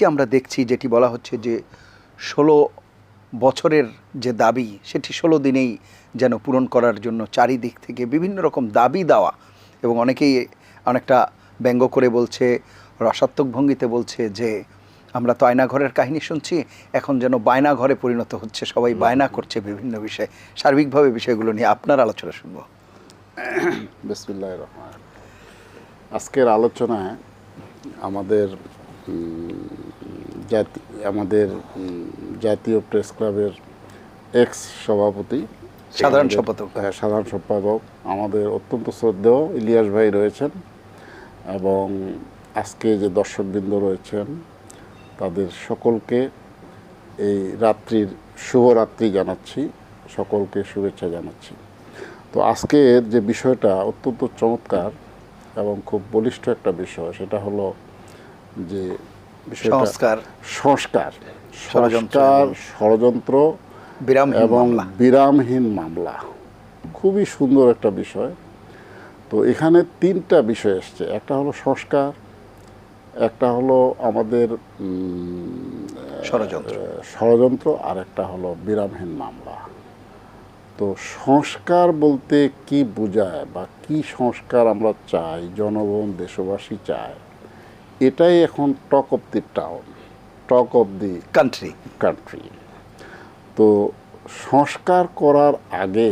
যে আমরা দেখছি যেটি বলা হচ্ছে যে ষোলো বছরের যে দাবি, সেটি ষোলো দিনেই যেন পূরণ করার জন্য চারিদিক থেকে বিভিন্ন রকম দাবি দেওয়া এবং অনেকেই অনেকটা ব্যঙ্গ করে বলছে, রসাত্মক ভঙ্গিতে বলছে যে, আমরা তো আয়নাঘরের কাহিনী শুনছি, এখন যেন বায়না ঘরে পরিণত হচ্ছে, সবাই বায়না করছে বিভিন্ন বিষয়ে। সার্বিকভাবে বিষয়গুলো নিয়ে আপনার আলোচনা শুনব। বিসমিল্লাহ রহমান আজকের আলোচনায় আমাদের জাতি আমাদের জাতীয় প্রেস ক্লাবের এক্স সভাপতি সাধারণ সম্পাদক। হ্যাঁ সাধারণ সম্পাদক আমাদের অত্যন্ত শ্রদ্ধেয় ইলিয়াস ভাই রয়েছেন এবং আজকে যে দর্শকবৃন্দ রয়েছেন তাদের সকলকে এই রাত্রির শুভরাত্রি জানাচ্ছি সকলকে শুভেচ্ছা জানাচ্ছি তো আজকের যে বিষয়টা অত্যন্ত চমৎকার এবং খুব বলিষ্ঠ একটা বিষয় সেটা হলো যে সংস্কার। সংস্কার। ষড়যন্ত্র সংস্কার ষড়যন্ত্র এবং বিরামহীন মামলা। খুবই সুন্দর একটা বিষয়। তো এখানে তিনটা বিষয় এসছে একটা হলো সংস্কার একটা হলো আমাদের ষড়যন্ত্র। ষড়যন্ত্র আর একটা হলো বিরামহীন মামলা। তো সংস্কার বলতে কি বোঝায় বা কি সংস্কার আমরা চাই জনগণ দেশবাসী চায়? এটাই এখন talk of the town talk of the country country তো সংস্কার করার আগে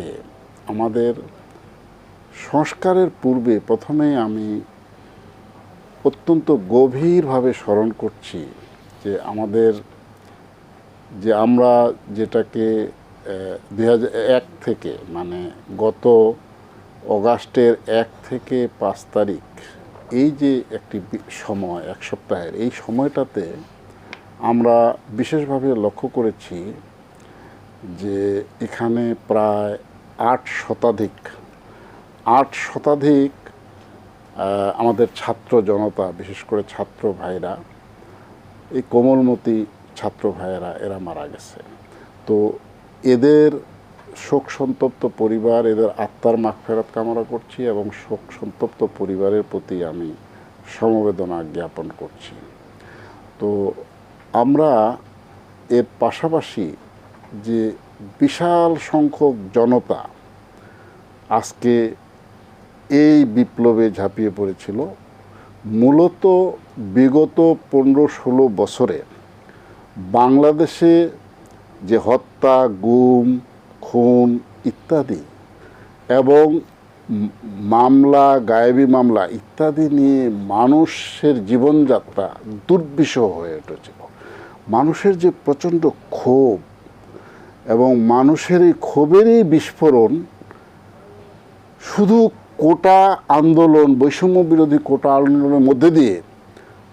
আমাদের সংস্কারের পূর্বে প্রথমে আমি অত্যন্ত গভীরভাবে স্মরণ করছি যে আমাদের যে আমরা যেটাকে দুই এক থেকে মানে গত অগাস্টের এক থেকে পাঁচ তারিখ এই যে একটি সময়, এক সপ্তাহের, এই সময়টাতে আমরা বিশেষভাবে লক্ষ্য করেছি যে এখানে প্রায় আট শতাধিক আট শতাধিক আমাদের ছাত্র জনতা, বিশেষ করে ছাত্র ভাইরা, এই কোমলমতি ছাত্র ভাইয়েরা, এরা মারা গেছে। তো এদের শোক সন্তপ্ত পরিবার, এদের আত্মার মাগফেরাত কামনা করছি এবং শোক সন্তপ্ত পরিবারের প্রতি আমি সমবেদনা জ্ঞাপন করছি। তো আমরা এর পাশাপাশি যে বিশাল সংখ্যক জনতা আজকে এই বিপ্লবে ঝাঁপিয়ে পড়েছিল, মূলত বিগত পনেরো ষোলো বছরে বাংলাদেশে যে হত্যা, গুম খুন ইত্যাদি এবং মামলা, গায়েবী মামলা ইত্যাদি নিয়ে মানুষের জীবনযাত্রা দুর্বিষহ হয়ে উঠেছিল। মানুষের যে প্রচণ্ড ক্ষোভ এবং মানুষের এই ক্ষোভেরই বিস্ফোরণ শুধু কোটা আন্দোলন, বৈষম্য বিরোধী কোটা আন্দোলনের মধ্যে দিয়ে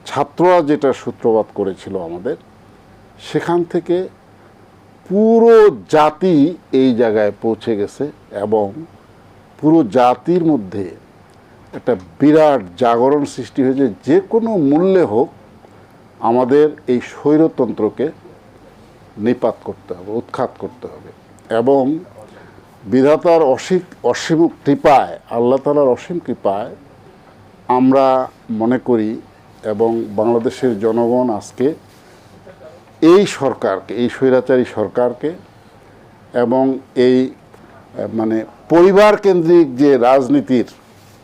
ছাত্ররা যেটা সূত্রপাত করেছিল আমাদের, সেখান থেকে পুরো জাতি এই জায়গায় পৌঁছে গেছে এবং পুরো জাতির মধ্যে একটা বিরাট জাগরণ সৃষ্টি হয়েছে। যে কোনো মূল্যে হোক আমাদের এই স্বৈরতন্ত্রকে নিপাত করতে হবে, উৎখাত করতে হবে এবং বিধাতার অসীম অসীম কৃপায়, আল্লাহ তালার অসীম কৃপায় আমরা মনে করি এবং বাংলাদেশের জনগণ আজকে এই সরকারকে, এই স্বৈরাচারী সরকারকে এবং এই মানে পরিবার কেন্দ্রিক যে রাজনীতির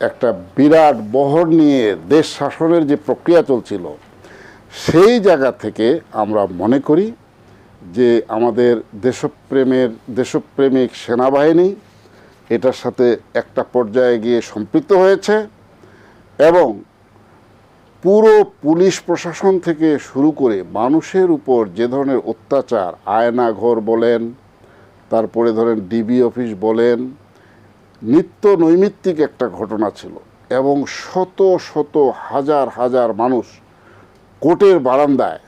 একটা বিরাট বহর নিয়ে দেশ শাসনের যে প্রক্রিয়া চলছিল, সেই জায়গা থেকে আমরা মনে করি যে আমাদের দেশপ্রেমের, দেশপ্রেমিক সেনাবাহিনী এটার সাথে একটা পর্যায়ে গিয়ে সম্পৃক্ত হয়েছে এবং পুরো পুলিশ প্রশাসন থেকে শুরু করে মানুষের উপর যে ধরনের অত্যাচার আয়না ঘর বলেন, তারপরে ধরেন ডিবি অফিস বলেন, নিত্য নৈমিত্তিক একটা ঘটনা ছিল এবং শত শত হাজার হাজার মানুষ কোর্টের বারান্দায়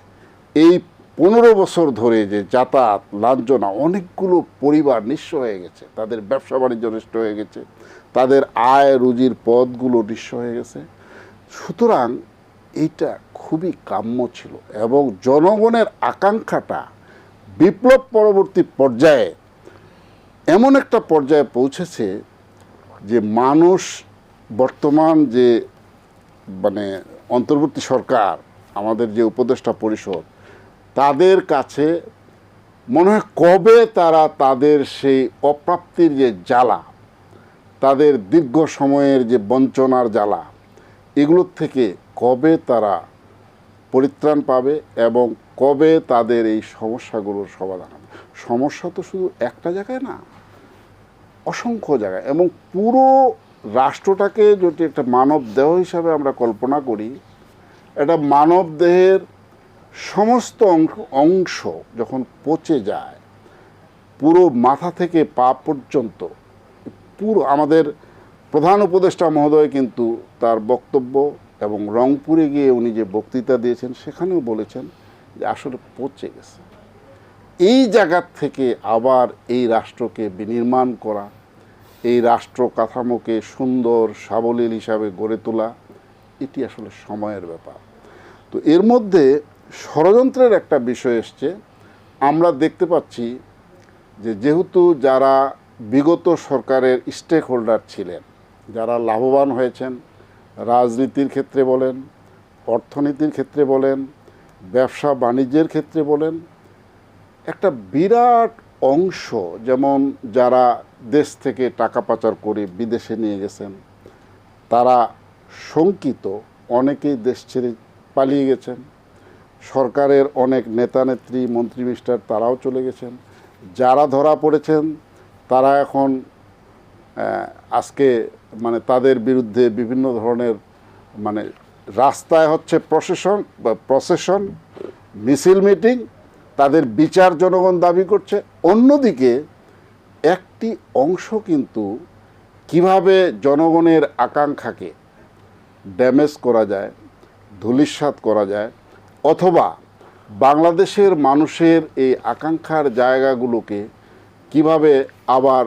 এই পনেরো বছর ধরে যে যাতায়াত, লাঞ্ছনা, অনেকগুলো পরিবার নিঃস্ব হয়ে গেছে। তাদের ব্যবসা বাণিজ্য নষ্ট হয়ে গেছে। তাদের আয় রুজির পথগুলো নিঃস্ব হয়ে গেছে। সুতরাং এইটা খুবই কাম্য ছিল এবং জনগণের আকাঙ্ক্ষাটা বিপ্লব পরবর্তী পর্যায়ে এমন একটা পর্যায়ে পৌঁছেছে যে মানুষ বর্তমান যে মানে অন্তর্বর্তী সরকার, আমাদের যে উপদেষ্টা পরিষদ, তাদের কাছে মনে হয় কবে তারা তাদের সেই অপ্রাপ্তির যে জ্বালা, তাদের দীর্ঘ সময়ের যে বঞ্চনার জ্বালা, এগুলোর থেকে কবে তারা পরিত্রাণ পাবে এবং কবে তাদের এই সমস্যাগুলোর সমাধান হবে? সমস্যা তো শুধু একটা জায়গায় না, অসংখ্য জায়গায়। এবং পুরো রাষ্ট্রটাকে যদি একটা মানব দেহ হিসাবে আমরা কল্পনা করি এটা মানব দেহের সমস্ত অংশ- অংশ যখন পচে যায়, পুরো মাথা থেকে পা পর্যন্ত, পুরো আমাদের প্রধান উপদেষ্টা মহোদয় কিন্তু তার বক্তব্য এবং রংপুরে গিয়ে উনি যে বক্তৃতা দিয়েছেন, সেখানেও বলেছেন যে আসলে পচে গেছে। এই জায়গার থেকে আবার এই রাষ্ট্রকে বিনির্মাণ করা, এই রাষ্ট্র কাঠামোকে সুন্দর সাবলীল হিসাবে গড়ে তোলা, এটি আসলে সময়ের ব্যাপার। তো এর মধ্যে ষড়যন্ত্রের একটা বিষয় এসছে। আমরা দেখতে পাচ্ছি যে যেহেতু যারা বিগত সরকারের স্টেক হোল্ডার ছিলেন, যারা লাভবান হয়েছেন রাজনীতির ক্ষেত্রে বলেন, অর্থনীতির ক্ষেত্রে বলেন, ব্যবসা বাণিজ্যের ক্ষেত্রে বলেন, একটা বিরাট অংশ যেমন যারা দেশ থেকে টাকা পাচার করে বিদেশে নিয়ে গেছেন, তারা শঙ্কিত অনেকেই দেশ ছেড়ে পালিয়ে গেছেন। সরকারের অনেক নেতা, নেত্রী, মন্ত্রী, মিনিস্টার তারাও চলে গেছেন। যারা ধরা পড়েছেন, তারা এখন আজকে মানে তাদের বিরুদ্ধে বিভিন্ন ধরনের মানে রাস্তায় হচ্ছে প্রশাসন বা প্রসেশন, মিছিল মিটিং, তাদের বিচার জনগণ দাবি করছে। অন্যদিকে একটি অংশ কিন্তু কীভাবে জনগণের আকাঙ্ক্ষাকে ড্যামেজ করা যায়, ধূলিসাৎ করা যায়, অথবা বাংলাদেশের মানুষের এই আকাঙ্ক্ষার জায়গাগুলোকে কীভাবে আবার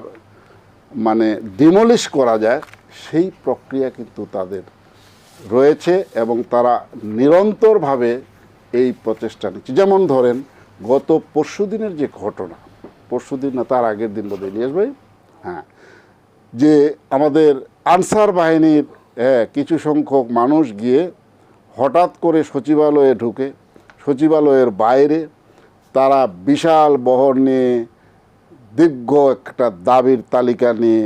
মানে ডিমলিশ করা যায় সেই প্রক্রিয়া কিন্তু তাদের রয়েছে এবং তারা নিরন্তরভাবে এই প্রচেষ্টা নিচ্ছে। যেমন ধরেন গত পরশু দিনের যে ঘটনা পরশু দিন না তার আগের দিন বোধ ইলিয়াস ভাই হ্যাঁ যে আমাদের আনসার বাহিনীর হ্যাঁ, কিছু সংখ্যক মানুষ গিয়ে হঠাৎ করে সচিবালয়ে ঢুকে সচিবালয়ের বাইরে তারা বিশাল বহর নিয়ে দীর্ঘ একটা দাবির তালিকা নিয়ে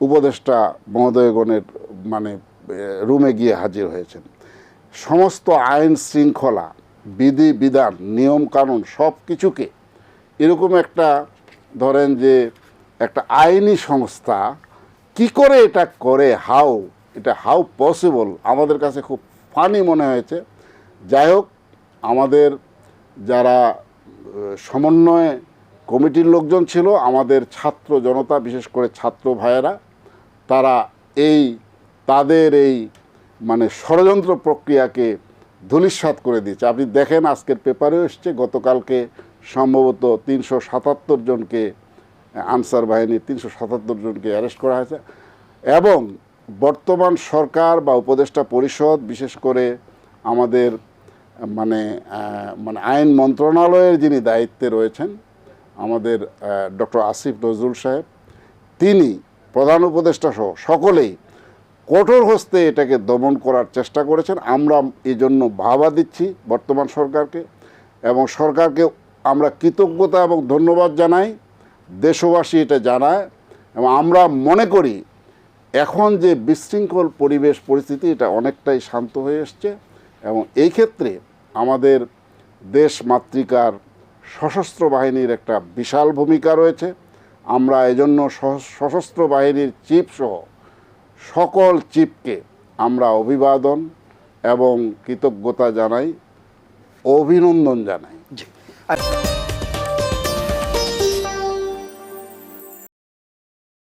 উপদেষ্টা মহোদয়গণের মানে রুমে গিয়ে হাজির হয়েছেন। সমস্ত আইন শৃঙ্খলা, বিধি, বিধান, নিয়ম কানুন সব কিছুকে এরকম একটা, ধরেন যে, একটা আইনি সংস্থা কি করে এটা করে, হাউ, এটা হাউ পসিবল? আমাদের কাছে খুব ফানি মনে হয়েছে। যাই হোক, আমাদের যারা সমন্বয় কমিটির লোকজন ছিল, আমাদের ছাত্র জনতা, বিশেষ করে ছাত্র ভাইয়েরা। তারা এই, তাদের এই মানে ষড়যন্ত্র প্রক্রিয়াকে ধূলিসাৎ করে দিয়েছে। আপনি দেখেন, আজকের পেপারেও এসছে, গতকালকে সম্ভবত তিনশো সাতাত্তর জনকে আনসার বাহিনীর তিনশো সাতাত্তর জনকে অ্যারেস্ট করা হয়েছে। এবং বর্তমান সরকার বা উপদেষ্টা পরিষদ, বিশেষ করে আমাদের মানে মানে আইন মন্ত্রণালয়ের যিনি দায়িত্বে রয়েছেন আমাদের ডক্টর আসিফ নজরুল সাহেব, তিনি প্রধান উপদেষ্টা সহ সকলেই কঠোর হস্তে এটাকে দমন করার চেষ্টা করেছেন। আমরা এই জন্য ভাবা দিচ্ছি বর্তমান সরকারকে এবং সরকারকে আমরা কৃতজ্ঞতা এবং ধন্যবাদ জানাই। দেশবাসী এটা জানায় এবং আমরা মনে করি এখন যে বিশৃঙ্খল পরিবেশ পরিস্থিতি, এটা অনেকটাই শান্ত হয়ে এসছে এবং এই ক্ষেত্রে আমাদের দেশ মাতৃকার সশস্ত্র বাহিনীর একটা বিশাল ভূমিকা রয়েছে। আমরা এজন্য সশস্ত্র বাহিনীর চিপসহ সকল চিপকে আমরা অভিবাদন এবং কৃতজ্ঞতা জানাই, অভিনন্দন জানাই।